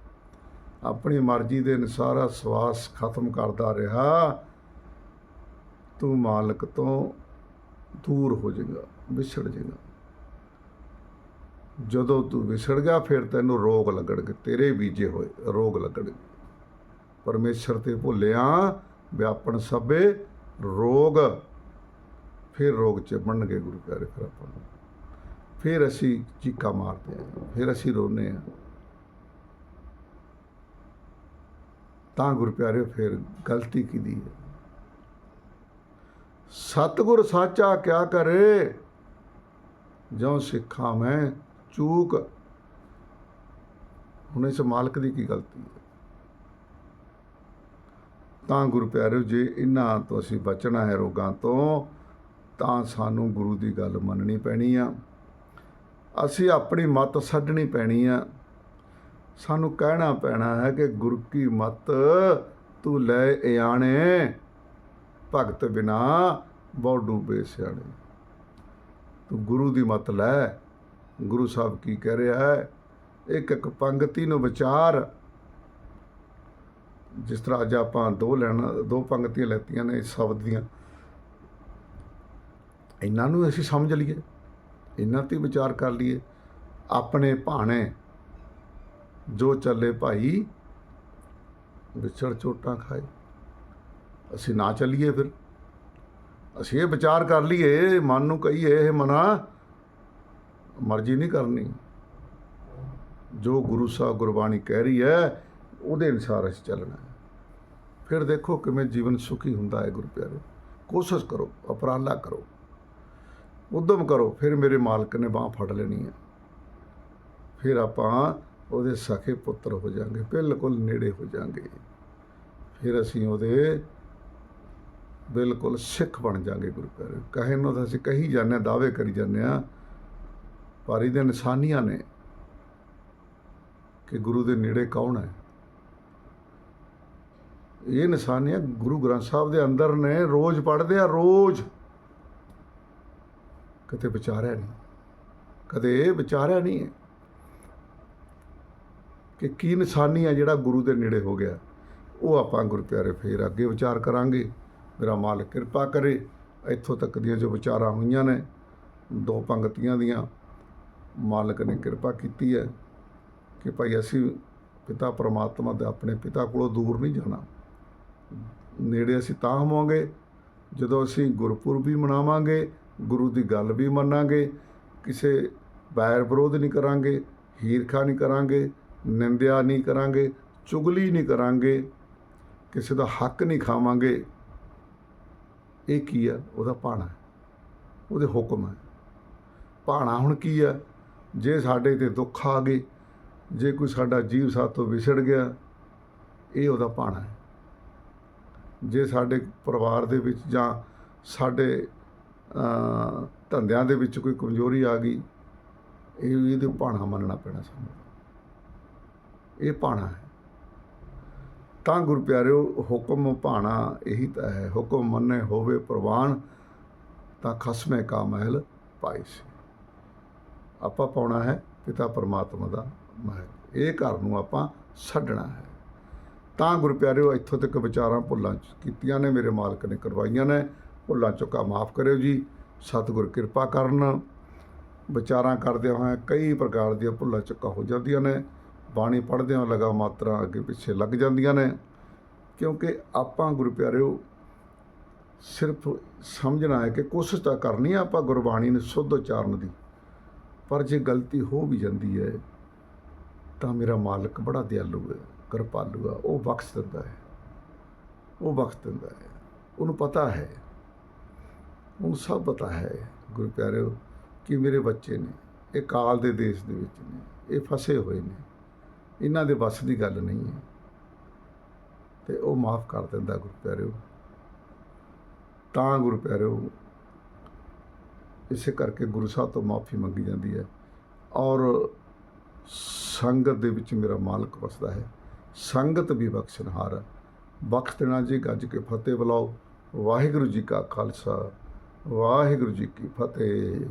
Speaker 1: ਆਪਣੀ ਮਰਜ਼ੀ ਦੇ ਅਨੁਸਾਰ ਆ ਸਵਾਸ ਖਤਮ ਕਰਦਾ ਰਿਹਾ ਤੂੰ ਮਾਲਕ ਤੋਂ ਦੂਰ ਹੋ ਜਾਏਗਾ, ਵਿਛੜ ਜਾਏਗਾ। ਜਦੋਂ ਤੂੰ ਵਿਛੜ ਗਿਆ, ਫਿਰ ਤੈਨੂੰ ਰੋਗ ਲੱਗਣਗੇ, ਤੇਰੇ ਬੀਜੇ ਹੋਏ ਰੋਗ ਲੱਗਣਗੇ। ਪਰਮੇਸ਼ਰ ਤੇ ਭੁੱਲਿਆ ਵਿਆਪਣ ਸਭੇ ਰੋਗ, ਫਿਰ ਰੋਗ ਚਿਮਣਗੇ ਗੁਰੂ ਪਿਆਰੇ ਫਿਰ ਆਪਾਂ ਨੂੰ। ਫਿਰ ਅਸੀਂ ਚੀਕਾ ਮਾਰਦੇ ਹਾਂ, ਫਿਰ ਅਸੀਂ ਰੋਨੇ ਹਾਂ। ਤਾਂ ਗੁਰੂ ਪਿਆਰੇ ਫਿਰ ਗਲਤੀ ਕੀਤੀ ਹੈ? ਸਤਗੁਰ ਸਾਚਾ ਕਿਆ ਕਰੇ? ਜੋ ਸਿੱਖਾਂ ਮੈਂ ਚੂਕ। ਹੁਣ ਇਸ ਮਾਲਕ ਦੀ ਕੀ ਗਲਤੀ ਹੈ? ਤਾਂ ਗੁਰੂ ਪਿਆਰਿਓ, ਜੇ ਇਹਨਾਂ ਤੋਂ ਅਸੀਂ ਬਚਣਾ ਹੈ ਰੋਗਾਂ ਤੋਂ, ਤਾਂ ਸਾਨੂੰ ਗੁਰੂ ਦੀ ਗੱਲ ਮੰਨਣੀ ਪੈਣੀ ਆ। ਅਸੀਂ ਆਪਣੀ ਮਤ ਛੱਡਣੀ ਪੈਣੀ ਆ। ਸਾਨੂੰ ਕਹਿਣਾ ਪੈਣਾ ਹੈ ਕਿ ਗੁਰੂ ਕੀ ਮਤ ਤੂੰ ਲੈ ਆਣੇ। ਭਗਤ ਬਿਨਾ ਬਹੁ ਡੂਬੇ ਸਿਆਣੇ। ਤੂੰ ਗੁਰੂ ਦੀ ਮਤ ਲੈ। ਗੁਰੂ ਸਾਹਿਬ ਕੀ ਕਹਿ ਰਿਹਾ ਹੈ? ਇੱਕ ਇੱਕ ਪੰਗਤੀ ਨੂੰ ਵਿਚਾਰ। ਜਿਸ ਤਰ੍ਹਾਂ ਅੱਜ ਆਪਾਂ ਦੋ ਲੈਣ, ਦੋ ਪੰਗਤੀਆਂ ਲੈਤੀਆਂ ਨੇ ਇਸ ਸ਼ਬਦ ਦੀਆਂ। ਇਹਨਾਂ ਨੂੰ ਅਸੀਂ ਸਮਝ ਲਈਏ। ਇਹਨਾਂ ਤੇ ਵਿਚਾਰ ਕਰ ਲਈਏ। ਆਪਣੇ ਭਾਣੇ ਜੋ ਚੱਲੇ ਭਾਈ, ਵਿਛੜ ਚੋਟਾਂ ਖਾਏ। ਅਸੀਂ ਨਾ ਚੱਲੀਏ ਫਿਰ। ਅਸੀਂ ਇਹ ਵਿਚਾਰ ਕਰ ਲਈਏ, ਮਨ ਨੂੰ ਕਹੀਏ, ਇਹ ਮਨਾ ਮਰਜ਼ੀ ਨਹੀਂ ਕਰਨੀ। ਜੋ ਗੁਰੂ ਸਾਹਿਬ ਗੁਰਬਾਣੀ ਕਹਿ ਰਹੀ ਹੈ, ਉਹਦੇ ਅਨੁਸਾਰ ਅਸੀਂ ਚੱਲਣਾ ਫਿਰ ਦੇਖੋ ਕਿਵੇਂ ਜੀਵਨ ਸੁਖੀ ਹੁੰਦਾ ਹੈ ਗੁਰੂ ਪਿਆਰੇ। ਕੋਸ਼ਿਸ਼ ਕਰੋ ਉਪਰਾਲਾ ਕਰੋ। ਉਦਮ ਕਰੋ, ਫਿਰ ਮੇਰੇ ਮਾਲਕ ਨੇ ਬਾਹ ਫੜ ਲੈਣੀ ਹੈ। ਫਿਰ ਆਪਾਂ ਉਹਦੇ ਸਖੇ ਪੁੱਤਰ ਹੋ ਜਾਾਂਗੇ, ਬਿਲਕੁਲ ਨੇੜੇ ਹੋ ਜਾਾਂਗੇ। ਫਿਰ ਅਸੀਂ ਉਹਦੇ ਬਿਲਕੁਲ ਸਿੱਖ ਬਣ ਜਾਾਂਗੇ ਗੁਰੂ ਪਿਆਰੇ ਕਹੇ ਨੂੰ ਤਾਂ ਅਸੀਂ ਕਹੀ ਜਾਂਦੇ ਹਾਂ, ਦਾਅਵੇ ਕਰੀ ਜਾਂਦੇ ਹਾਂ। ਪਰ ਇਹਦੇ ਨਿਸ਼ਾਨੀਆਂ ਨੇ ਕਿ ਗੁਰੂ ਦੇ ਨੇੜੇ ਕੌਣ ਹੈ। ਇਹ ਨਿਸ਼ਾਨੀਆਂ ਗੁਰੂ ਗ੍ਰੰਥ ਸਾਹਿਬ ਦੇ ਅੰਦਰ ਨੇ, ਰੋਜ਼ ਪੜ੍ਹਦੇ ਆ, ਰੋਜ਼। ਕਦੇ ਵਿਚਾਰਿਆ ਨਹੀਂ, ਕਦੇ ਵਿਚਾਰਿਆ ਨਹੀਂ ਹੈ ਕਿ ਕੀ ਨਿਸ਼ਾਨੀ ਆ ਜਿਹੜਾ ਗੁਰੂ ਦੇ ਨੇੜੇ ਹੋ ਗਿਆ। ਉਹ ਆਪਾਂ ਗੁਰੂ ਪਿਆਰੇ ਫੇਰ ਅੱਗੇ ਵਿਚਾਰ ਕਰਾਂਗੇ। ਮੇਰਾ ਮਾਲਕ ਕਿਰਪਾ ਕਰੇ। ਇੱਥੋਂ ਤੱਕ ਦੀਆਂ ਜੋ ਵਿਚਾਰਾਂ ਹੋਈਆਂ ਨੇ, ਦੋ ਪੰਗਤੀਆਂ ਦੀਆਂ, ਮਾਲਕ ਨੇ ਕਿਰਪਾ ਕੀਤੀ ਹੈ ਕਿ ਭਾਈ ਅਸੀਂ ਪਿਤਾ ਪਰਮਾਤਮਾ ਦੇ ਆਪਣੇ ਪਿਤਾ ਕੋਲੋਂ ਦੂਰ ਨਹੀਂ ਜਾਣਾ। ਨੇੜੇ ਅਸੀਂ ਤਾਂ ਹੋਵਾਂਗੇ, ਜਦੋਂ ਅਸੀਂ ਗੁਰਪੁਰਬ ਵੀ ਮਨਾਵਾਂਗੇ, ਗੁਰੂ ਦੀ ਗੱਲ ਵੀ ਮੰਨਾਂਗੇ, ਕਿਸੇ ਵੈਰ ਵਿਰੋਧ ਨਹੀਂ ਕਰਾਂਗੇ, ਹੀਰਖਾ ਨਹੀਂ ਕਰਾਂਗੇ, ਨਿੰਦਿਆ ਨਹੀਂ ਕਰਾਂਗੇ, ਚੁਗਲੀ ਨਹੀਂ ਕਰਾਂਗੇ, ਕਿਸੇ ਦਾ ਹੱਕ ਨਹੀਂ ਖਾਵਾਂਗੇ। ਇਹ ਕੀ ਆ? ਉਹਦਾ ਭਾਣਾ ਉਹਦੇ ਹੁਕਮ ਹੈ। ਭਾਣਾ ਹੁਣ ਕੀ ਆ? ਜੇ ਸਾਡੇ ਤੇ ਦੁੱਖ ਆ ਗਏ, ਜੇ ਕੋਈ ਸਾਡਾ ਜੀਵ ਸਾਥੋਂ ਵਿਛੜ ਗਿਆ, ਇਹ ਉਹਦਾ ਭਾਣਾ ਹੈ। ਜੇ ਸਾਡੇ ਪਰਿਵਾਰ ਦੇ ਵਿੱਚ ਜਾਂ ਸਾਡੇ ਧੰਦਿਆਂ ਦੇ ਵਿੱਚ ਕੋਈ ਕਮਜ਼ੋਰੀ ਆ ਗਈ, ਇਹ ਇਹਦੇ ਭਾਣਾ ਮੰਨਣਾ ਪੈਣਾ ਸਾਨੂੰ। ਇਹ ਭਾਣਾ ਹੈ। ਤਾਂ ਗੁਰੂ ਪਿਆਰਿਓ ਹੁਕਮ ਭਾਣਾ ਇਹੀ ਤਾਂ ਹੈ, ਹੁਕਮ ਮੰਨੇ ਹੋਵੇ ਪ੍ਰਵਾਨ, ਤਾਂ ਖਸਮੇ ਕਾ ਮਹਿਲ ਪਾਈ ਸੀ। ਆਪਾਂ ਪਾਉਣਾ ਹੈ ਪਿਤਾ ਪਰਮਾਤਮਾ ਦਾ ਮਹਿਲ। ਇਹ ਘਰ ਨੂੰ ਆਪਾਂ ਛੱਡਣਾ ਹੈ। ਤਾਂ ਗੁਰੂ ਪਿਆਰਿਓ ਇੱਥੋਂ ਤੱਕ ਵਿਚਾਰਾਂ ਭੁੱਲਾਂ ਚ- ਕੀਤੀਆਂ ਨੇ, ਮੇਰੇ ਮਾਲਕ ਨੇ ਕਰਵਾਈਆਂ ਨੇ। ਭੁੱਲਾਂ ਚੁੱਕਾ ਮਾਫ ਕਰਿਓ ਜੀ। ਸਤਿਗੁਰ ਕਿਰਪਾ ਕਰਨ। ਵਿਚਾਰਾਂ ਕਰਦਿਆਂ ਹੋਇਆਂ ਕਈ ਪ੍ਰਕਾਰ ਦੀਆਂ ਭੁੱਲਾਂ ਚੁੱਕਾ ਹੋ ਜਾਂਦੀਆਂ ਨੇ। ਬਾਣੀ ਪੜ੍ਹਦਿਆਂ ਲਗਾ ਮਾਤਰਾ ਅੱਗੇ ਪਿੱਛੇ ਲੱਗ ਜਾਂਦੀਆਂ ਨੇ। ਕਿਉਂਕਿ ਆਪਾਂ ਗੁਰੂ ਪਿਆਰਿਓ, ਸਿਰਫ ਸਮਝਣਾ ਹੈ ਕਿ ਕੋਸ਼ਿਸ਼ ਤਾਂ ਕਰਨੀ ਹੈ ਆਪਾਂ ਗੁਰਬਾਣੀ ਨੂੰ ਸੁੱਧ ਉਚਾਰਨ ਦੀ। ਪਰ ਜੇ ਗਲਤੀ ਹੋ ਵੀ ਜਾਂਦੀ ਹੈ, ਤਾਂ ਮੇਰਾ ਮਾਲਕ ਬੜਾ ਦਿਆਲੂ ਹੈ, ਕਿਰਪਾਲੂ ਹੈ ਉਹ ਬਖਸ਼ ਦਿੰਦਾ ਹੈ। ਉਹ ਬਖਸ਼ ਦਿੰਦਾ ਹੈ। ਉਹਨੂੰ ਪਤਾ ਹੈ। ਉਹਨੂੰ ਸਭ ਪਤਾ ਹੈ, ਗੁਰੂ ਪਿਆਰਿਓ, ਕਿ ਮੇਰੇ ਬੱਚੇ ਨੇ, ਇਹ ਕਾਲ ਦੇ ਦੇਸ਼ ਦੇ ਵਿੱਚ ਨੇ, ਇਹ ਫਸੇ ਹੋਏ ਨੇ। ਇਹਨਾਂ ਦੇ ਵੱਸ ਦੀ ਗੱਲ ਨਹੀਂ ਹੈ। ਤੇ ਉਹ ਮਾਫ ਕਰ ਦਿੰਦਾ ਗੁਰੂ ਪਿਆਰਿਓ। ਤਾਂ ਗੁਰੂ ਪਿਆਰਿਓ, ਇਸੇ ਕਰਕੇ ਗੁਰੂ ਸਾਹਿਬ ਤੋਂ ਮਾਫੀ ਮੰਗੀ ਜਾਂਦੀ ਹੈ। ਔਰ ਸੰਗਤ ਦੇ ਵਿੱਚ ਮੇਰਾ ਮਾਲਕ ਵਸਦਾ ਹੈ। ਸੰਗਤ ਵੀ ਬਖਸ਼ਣਹਾਰ ਹੈ। ਬਖਸ਼ ਦੇਣਾ ਜੀ ਗੱਜ ਕੇ ਫਤਿਹ ਬੁਲਾਓ। ਵਾਹਿਗੁਰੂ ਜੀ ਕਾ ਖਾਲਸਾ, ਵਾਹਿਗੁਰੂ ਜੀ ਕੀ ਫਤਿਹ।